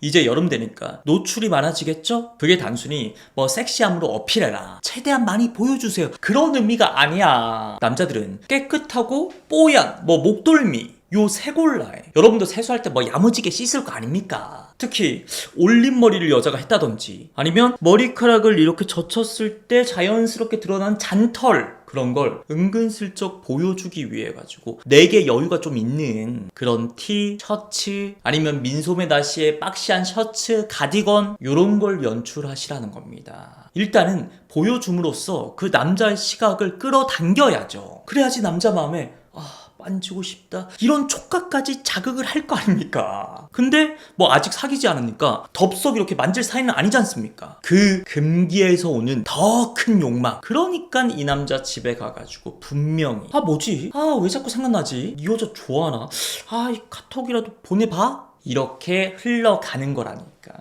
이제 여름 되니까 노출이 많아지겠죠? 그게 단순히 뭐 섹시함으로 어필해라. 최대한 많이 보여주세요. 그런 의미가 아니야. 남자들은 깨끗하고 뽀얀, 뭐 목돌미, 요 세골라에 여러분도 세수할 때 뭐 야무지게 씻을 거 아닙니까? 특히 올림머리를 여자가 했다든지 아니면 머리카락을 이렇게 젖혔을 때 자연스럽게 드러난 잔털 그런 걸 은근슬쩍 보여주기 위해 가지고 내게 여유가 좀 있는 그런 티, 셔츠 아니면 민소매 나시의 박시한 셔츠, 가디건 요런 걸 연출하시라는 겁니다. 일단은 보여줌으로써 그 남자의 시각을 끌어당겨야죠. 그래야지 남자 마음에 아 만지고 싶다. 이런 촉각까지 자극을 할 거 아닙니까? 근데 뭐 아직 사귀지 않으니까 덥석 이렇게 만질 사이는 아니지 않습니까? 그 금기에서 오는 더 큰 욕망. 그러니까 이 남자 집에 가가지고 분명히 아 뭐지? 아 왜 자꾸 생각나지? 이 여자 좋아하나? 아 이 카톡이라도 보내봐? 이렇게 흘러가는 거라니까